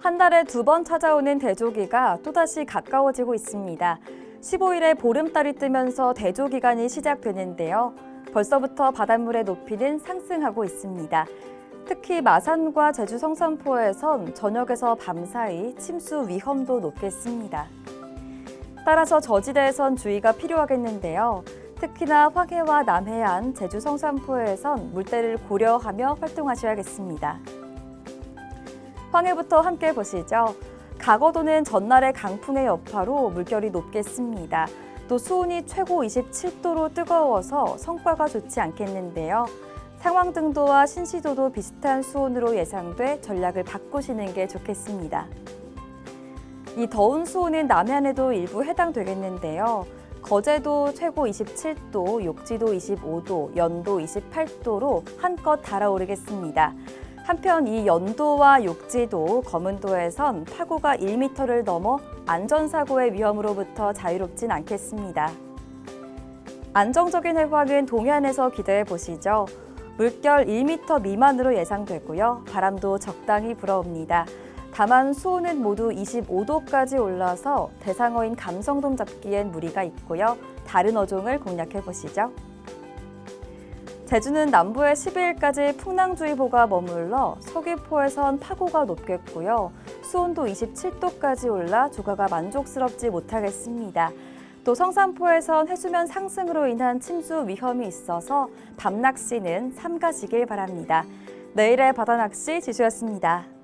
한 달에 두 번 찾아오는 대조기가 또다시 가까워지고 있습니다. 15일에 보름달이 뜨면서 대조 기간이 시작되는데요. 벌써부터 바닷물의 높이는 상승하고 있습니다. 특히 마산과 제주 성산포에선 저녁에서 밤사이 침수 위험도 높겠습니다. 따라서 저지대에선 주의가 필요하겠는데요. 특히나 황해와 남해안, 제주 성산포에선 물때를 고려하며 활동하셔야겠습니다. 황해부터 함께 보시죠. 강어도는 전날의 강풍의 여파로 물결이 높겠습니다. 또 수온이 최고 27도로 뜨거워서 성과가 좋지 않겠는데요. 상황 등도와 신시도도 비슷한 수온으로 예상돼 전략을 바꾸시는 게 좋겠습니다. 이 더운 수온은 남해안에도 일부 해당되겠는데요. 거제도 최고 27도, 욕지도 25도, 연도 28도로 한껏 달아오르겠습니다. 한편 이 연도와 욕지도, 검은도에선 파고가 1m를 넘어 안전사고의 위험으로부터 자유롭진 않겠습니다. 안정적인 해황은 동해안에서 기대해 보시죠. 물결 1m 미만으로 예상되고요. 바람도 적당히 불어옵니다. 다만 수온은 모두 25도까지 올라서 대상어인 감성돔 잡기엔 무리가 있고요. 다른 어종을 공략해 보시죠. 제주는 남부에 12일까지 풍랑주의보가 머물러 서귀포에선 파고가 높겠고요. 수온도 27도까지 올라 조가가 만족스럽지 못하겠습니다. 또 성산포에선 해수면 상승으로 인한 침수 위험이 있어서 밤낚시는 삼가시길 바랍니다. 내일의 바다낚시 지수였습니다.